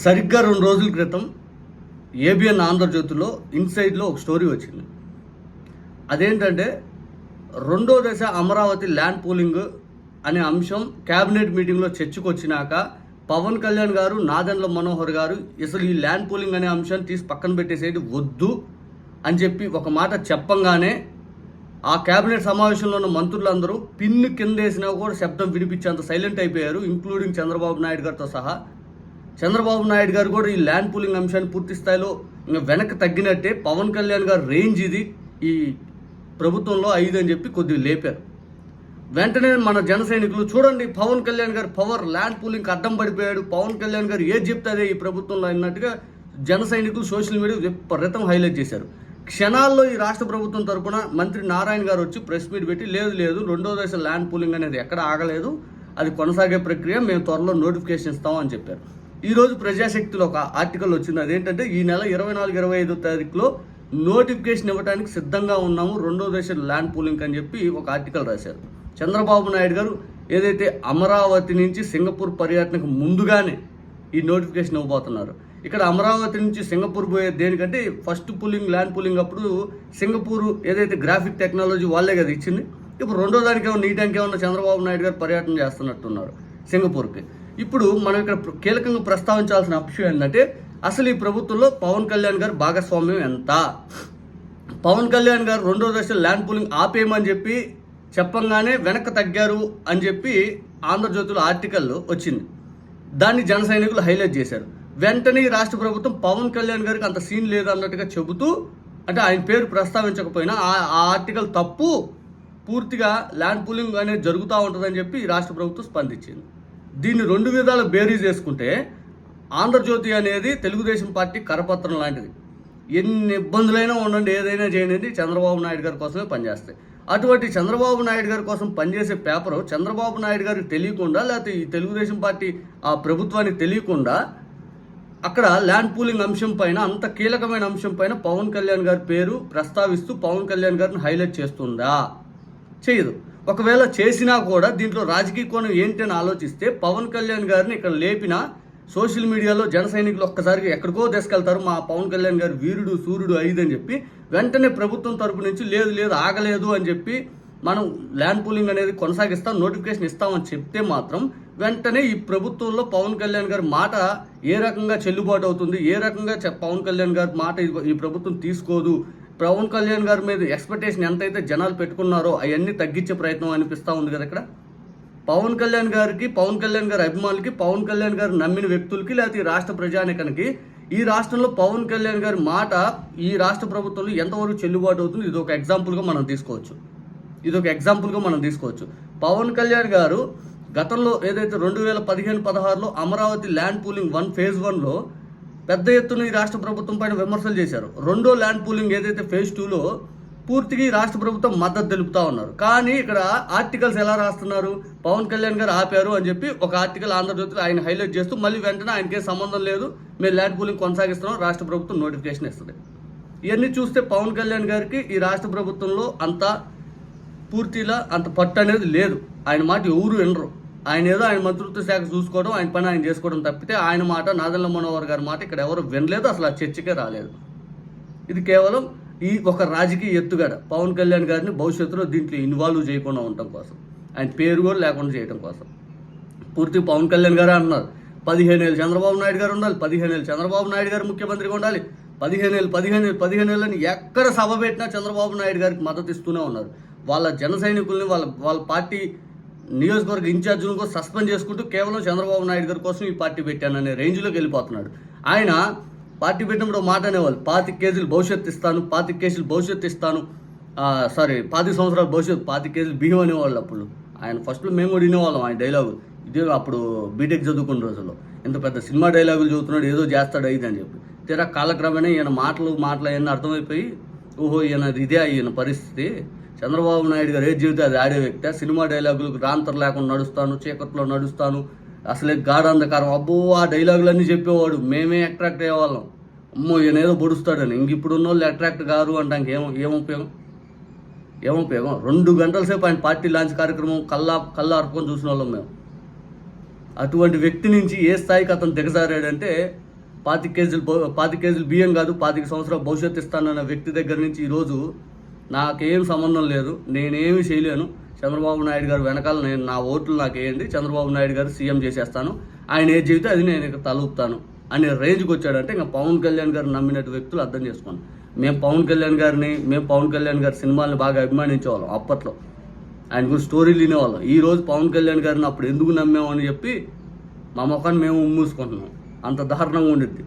సరిగ్గా రెండు రోజుల క్రితం ఏబిఎన్ ఆంధ్రజ్యోతిలో ఇన్సైడ్లో ఒక స్టోరీ వచ్చింది. అదేంటంటే రెండో దశ అమరావతి ల్యాండ్ పూలింగ్ అనే అంశం క్యాబినెట్ మీటింగ్లో చర్చకు వచ్చినాక పవన్ కళ్యాణ్ గారు నాదెండ్ల మనోహర్ గారు అసలు ఈ ల్యాండ్ పూలింగ్ అనే అంశాన్ని తీసి పక్కన పెట్టేసేది వద్దు అని చెప్పి ఒక మాట చెప్పంగానే ఆ కేబినెట్ సమావేశంలో ఉన్న మంత్రులందరూ పిన్ను కిందేసినా కూడా శబ్దం వినిపించేంత సైలెంట్ అయిపోయారు ఇంక్లూడింగ్ చంద్రబాబు నాయుడు గారితో సహా చంద్రబాబు నాయుడు గారు కూడా ఈ ల్యాండ్ పూలింగ్ అంశాన్ని పూర్తి స్థాయిలో వెనక్కి తగ్గినట్టే పవన్ కళ్యాణ్ గారు రేంజ్ ఇది. ఈ ప్రభుత్వంలో ఐదు అని చెప్పి కొద్దిగా లేపారు. వెంటనే మన జన సైనికులు చూడండి పవన్ కళ్యాణ్ గారు పవర్ ల్యాండ్ పూలింగ్కి అడ్డం పడిపోయాడు. పవన్ కళ్యాణ్ గారు ఏది చెప్తారే ఈ ప్రభుత్వంలో అన్నట్టుగా జన సైనికులు సోషల్ మీడియా విపరీతం హైలైట్ చేశారు. క్షణాల్లో ఈ రాష్ట్ర ప్రభుత్వం తరపున మంత్రి నారాయణ గారు వచ్చి ప్రెస్ మీట్ పెట్టి లేదు లేదు రెండో దశ ల్యాండ్ పూలింగ్ అనేది ఎక్కడ ఆగలేదు. అది కొనసాగే ప్రక్రియ మేము త్వరలో నోటిఫికేషన్ ఇస్తామని చెప్పారు. ఈరోజు ప్రజాశక్తిలో ఒక ఆర్టికల్ వచ్చింది. అదేంటంటే ఈ నెల ఇరవై నాలుగు ఇరవై ఐదో తారీఖులో నోటిఫికేషన్ ఇవ్వడానికి సిద్ధంగా ఉన్నాము రెండో దశ ల్యాండ్ పూలింగ్ అని చెప్పి ఒక ఆర్టికల్ రాశారు. చంద్రబాబు నాయుడు గారు ఏదైతే అమరావతి నుంచి సింగపూర్ పర్యటనకు ముందుగానే ఈ నోటిఫికేషన్ ఇవ్వబోతున్నారు. ఇక్కడ అమరావతి నుంచి సింగపూర్ పోయే దేనికంటే ఫస్ట్ పుల్లింగ్ ల్యాండ్ పూలింగ్ అప్పుడు సింగపూర్ ఏదైతే గ్రాఫిక్ టెక్నాలజీ వాళ్ళే కదా ఇచ్చింది. ఇప్పుడు రెండో దానికి ఏమన్నా నీటానికి ఏమన్నా చంద్రబాబు నాయుడు గారు పర్యటన చేస్తున్నట్టున్నారు సింగపూర్కి. ఇప్పుడు మనం ఇక్కడ కీలకంగా ప్రస్తావించాల్సిన అంశం ఏంటంటే అసలు ఈ ప్రభుత్వంలో పవన్ కళ్యాణ్ గారు భాగస్వామ్యం ఎంత? పవన్ కళ్యాణ్ గారు రెండో దశ ల్యాండ్ పూలింగ్ ఆపేయమని చెప్పి చెప్పంగానే వెనక్కి తగ్గారు అని చెప్పి ఆంధ్రజ్యోతిలో ఆర్టికల్ వచ్చింది. దాన్ని జన సైనికులు హైలైట్ చేశారు. వెంటనే ఈ రాష్ట్ర ప్రభుత్వం పవన్ కళ్యాణ్ గారికి అంత సీన్ లేదు అన్నట్టుగా చెబుతూ అంటే ఆయన పేరు ప్రస్తావించకపోయినా ఆ ఆ ఆర్టికల్ తప్పు పూర్తిగా ల్యాండ్ పూలింగ్ అనేది జరుగుతూ ఉంటుందని చెప్పి ఈ రాష్ట్ర ప్రభుత్వం స్పందించింది. దీన్ని రెండు విధాలు బేరీజ్ చేసుకుంటే ఆంధ్రజ్యోతి అనేది తెలుగుదేశం పార్టీ కరపత్రం లాంటిది. ఎన్ని ఇబ్బందులైనా ఉండండి ఏదైనా చేయనిది చంద్రబాబు నాయుడు గారి కోసమే పనిచేస్తాయి. అటువంటి చంద్రబాబు నాయుడు గారి కోసం పనిచేసే పేపరు చంద్రబాబు నాయుడు గారికి తెలియకుండా లేకపోతే ఈ తెలుగుదేశం పార్టీ ఆ ప్రభుత్వానికి తెలియకుండా అక్కడ ల్యాండ్ పూలింగ్ అంశం పైన అంత కీలకమైన అంశం పైన పవన్ కళ్యాణ్ గారి పేరు ప్రస్తావిస్తూ పవన్ కళ్యాణ్ గారిని హైలైట్ చేస్తుందా? చేయదు. ఒకవేళ చేసినా కూడా దీంట్లో రాజకీయ కోణం ఏంటి అని ఆలోచిస్తే పవన్ కళ్యాణ్ గారిని ఇక్కడ లేపిన సోషల్ మీడియాలో జన సైనికులు ఒక్కసారిగా ఎక్కడికో తీసుకెళ్తారు. మా పవన్ కళ్యాణ్ గారు వీరుడు సూర్యుడు ఐదు అని చెప్పి వెంటనే ప్రభుత్వం తరపు నుంచి లేదు లేదు ఆగలేదు అని చెప్పి మనం ల్యాండ్ పూలింగ్ అనేది కొనసాగిస్తాం నోటిఫికేషన్ ఇస్తామని చెప్తే మాత్రం వెంటనే ఈ ప్రభుత్వంలో పవన్ కళ్యాణ్ గారి మాట ఏ రకంగా చెల్లుబాటు అవుతుంది ఏ రకంగా పవన్ కళ్యాణ్ గారి మాట ఈ ప్రభుత్వం తీసుకోదు పవన్ కళ్యాణ్ గారి మీద ఎక్స్పెక్టేషన్ ఎంతైతే జనాలు పెట్టుకున్నారో అవన్నీ తగ్గించే ప్రయత్నం అనిపిస్తూ ఉంది కదా ఇక్కడ? పవన్ కళ్యాణ్ గారికి పవన్ కళ్యాణ్ గారి అభిమానులకి పవన్ కళ్యాణ్ గారు నమ్మిన వ్యక్తులకి లేకపోతే ఈ రాష్ట్ర ప్రజానికానికి ఈ రాష్ట్రంలో పవన్ కళ్యాణ్ గారి మాట ఈ రాష్ట్ర ప్రభుత్వంలో ఎంతవరకు చెల్లుబాటు అవుతుంది ఇది ఒక ఎగ్జాంపుల్గా మనం తీసుకోవచ్చు. ఇది ఒక ఎగ్జాంపుల్గా మనం తీసుకోవచ్చు. పవన్ కళ్యాణ్ గారు గతంలో ఏదైతే రెండు వేల పదిహేను పదహారులో Amaravati land pooling one phase వన్లో పెద్ద ఎత్తున ఈ రాష్ట్ర ప్రభుత్వం పైన విమర్శలు చేశారు. రెండో ల్యాండ్ పూలింగ్ ఏదైతే ఫేజ్ టూలో పూర్తిగా ఈ రాష్ట్ర ప్రభుత్వం మద్దతు తెలుపుతా ఉన్నారు. కానీ ఇక్కడ ఆర్టికల్స్ ఎలా రాస్తున్నారు? పవన్ కళ్యాణ్ గారు ఆపారు అని చెప్పి ఒక ఆర్టికల్ ఆంధ్రజ్యోతిలో ఆయన హైలైట్ చేస్తూ మళ్ళీ వెంటనే ఆయనకే సంబంధం లేదు మేము ల్యాండ్ పూలింగ్ కొనసాగిస్తున్నాం రాష్ట్ర ప్రభుత్వం నోటిఫికేషన్ ఇస్తుంది. ఇవన్నీ చూస్తే పవన్ కళ్యాణ్ గారికి ఈ రాష్ట్ర ప్రభుత్వంలో అంత పూర్తిలా అంత పట్టు అనేది లేదు. ఆయన మాట ఎవరు వినరు. ఆయన ఏదో ఆయన మంత్రిత్వ శాఖ చూసుకోవడం ఆయన పని ఆయన చేసుకోవడం తప్పితే ఆయన మాట నాదల్ల మనోహర్ గారి మాట ఇక్కడ ఎవరు వినలేదు అసలు ఆ చర్చకే రాలేదు. ఇది కేవలం ఈ ఒక రాజకీయ ఎత్తుగడ. పవన్ కళ్యాణ్ గారిని భవిష్యత్తులో దీంట్లో ఇన్వాల్వ్ చేయకుండా ఉండటం కోసం. ఆయన పేరు కూడా లేకుండా చేయడం కోసం. పూర్తి పవన్ కళ్యాణ్ గారే అన్నారు. పదిహేనేళ్ళు చంద్రబాబు నాయుడు గారు ఉండాలి పదిహేనేళ్ళు చంద్రబాబు నాయుడు గారు ముఖ్యమంత్రిగా ఉండాలి. పదిహేను పదిహేనేళ్ళు పదిహేను ఏళ్ళు పదిహేను ఏళ్ళని ఎక్కడ సభ పెట్టినా చంద్రబాబు నాయుడు గారికి మద్దతు ఇస్తూనే ఉన్నారు. వాళ్ళ జన సైనికుల్ని వాళ్ళ వాళ్ళ పార్టీ నియోజకవర్గ ఇన్ఛార్జీలను కూడా సస్పెండ్ చేసుకుంటూ కేవలం చంద్రబాబు నాయుడు గారి కోసం ఈ పార్టీ పెట్టాననే రేంజ్లోకి వెళ్ళిపోతున్నాడు. ఆయన పార్టీ పెట్టినప్పుడు మాట అనేవాళ్ళు పాతిక కేజీలు భవిష్యత్తు ఇస్తాను పాతిక కేజీలు భవిష్యత్తు ఇస్తాను సారీ పాతిక సంవత్సరాల భవిష్యత్తు పాతిక కేజీలు బియ్యం అనేవాళ్ళు అప్పుడు. ఆయన ఫస్ట్లో మేము కూడా వినేవాళ్ళం ఆయన డైలాగు. ఇదే అప్పుడు బీటెక్ చదువుకున్న రోజుల్లో. ఇంత పెద్ద సినిమా డైలాగులు చదువుతున్నాడు ఏదో చేస్తాడు అయితే అని చెప్పి. తీరా కాలక్రమేణా ఈయన మాటలు మాటలు అవన్నీ అర్థమైపోయి ఓహో ఈయన ఇదే ఈయన పరిస్థితి చంద్రబాబు నాయుడు గారు ఏ జీవితం అది? ఆడే వ్యక్తి. సినిమా డైలాగులకు రాంతర్ లేకుండా నడుస్తాను చీకట్లో నడుస్తాను. అసలే గాఢాంధకారం. అబ్బో ఆ డైలాగులన్నీ చెప్పేవాడు. మేమే అట్రాక్ట్ అయ్యేవాళ్ళం. అమ్మో ఈయన ఏదో పొడుస్తాడని. ఇంక ఇప్పుడు ఉన్న వాళ్ళు అట్రాక్ట్ కారు అంటే ఏం ఏం ఉపయోగం? ఏం ఉపయోగం? రెండు గంటల సేపు ఆయన పార్టీ లాంచ్ కార్యక్రమం కల్లా కల్లా అర్పుకొని చూసిన వాళ్ళం మేము. అటువంటి వ్యక్తి నుంచి ఏ స్థాయికి అతను దిగజారాడంటే పాతిక కేజీలు పాతి పాతిక కేజీలు బియ్యం కాదు పాతిక సంవత్సరాల భవిష్యత్తు ఇస్తానన్న వ్యక్తి దగ్గర నుంచి ఈరోజు నాకేం సంబంధం లేదు నేనేమి చేయలేను. చంద్రబాబు నాయుడు గారు వెనకాల నేను నా ఓట్లు నాకు వేయండి చంద్రబాబు నాయుడు గారు సీఎం చేసేస్తాను. ఆయన ఏది చెబితే అది నేను ఇక తలుపుతాను అనే రేంజ్కి వచ్చాడంటే ఇంకా పవన్ కళ్యాణ్ గారు నమ్మినట్టు వ్యక్తులు అర్థం చేసుకోండి. మేము పవన్ కళ్యాణ్ గారిని మేము పవన్ కళ్యాణ్ గారి సినిమాల్ని బాగా అభిమానించేవాళ్ళం అప్పట్లో. ఆయన గురించి స్టోరీలు వినేవాళ్ళం. ఈ రోజు పవన్ కళ్యాణ్ గారిని అప్పుడు ఎందుకు నమ్మామని చెప్పి మా ముఖాన్ని మేము మూసుకుంటున్నాం. అంత దారుణంగా ఉండిద్ది.